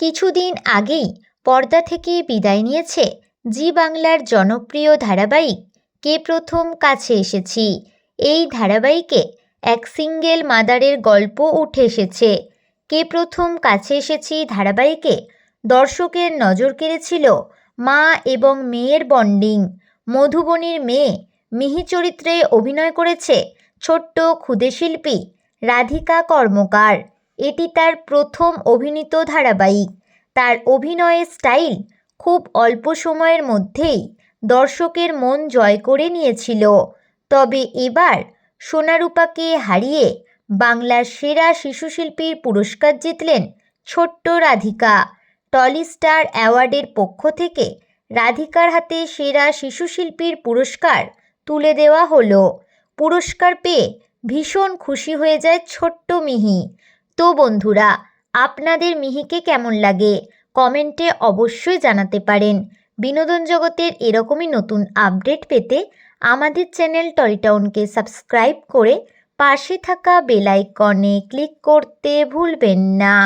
কিছুদিন আগেই পর্দা থেকে বিদায় নিয়েছে জি বাংলার জনপ্রিয় ধারাবাহিক, কে প্রথম কাছে এসেছি? এই ধারাবাহিকে এক সিঙ্গেল মাদারের গল্প উঠে এসেছে। কে প্রথম কাছে এসেছি ধারাবাহিকে? দর্শকের নজর কেড়েছিল মা এবং মেয়ের বন্ডিং। মধুবনীর মেয়ে মিহি চরিত্রে অভিনয় করেছে ছোট্ট ক্ষুদে শিল্পী রাধিকা কর্মকার। এটি তার প্রথম অভিনীত ধারাবাহিক। তার অভিনয়ের স্টাইল খুব অল্প সময়ের মধ্যেই দর্শকের মন জয় করে নিয়েছিল। তবে এবার সোনারূপাকে হারিয়ে বাংলার সেরা শিশুশিল্পীর পুরস্কার জিতলেন ছোট্ট রাধিকা। টলি স্টার অ্যাওয়ার্ডের পক্ষ থেকে রাধিকার হাতে সেরা শিশুশিল্পীর পুরস্কার তুলে দেওয়া হলো। পুরস্কার পেয়ে ভীষণ খুশি হয়ে যায় ছোট্ট মিহি। তো বন্ধুরা, আপনাদের মিহিকে কেমন লাগে? কমেন্টে অবশ্যই জানাতে পারেন। বিনোদন জগতের এরকমই নতুন আপডেট পেতে আমাদের চ্যানেল টলিটাউনকে সাবস্ক্রাইব করে পাশে থাকা বেল আইকনে ক্লিক করতে ভুলবেন না।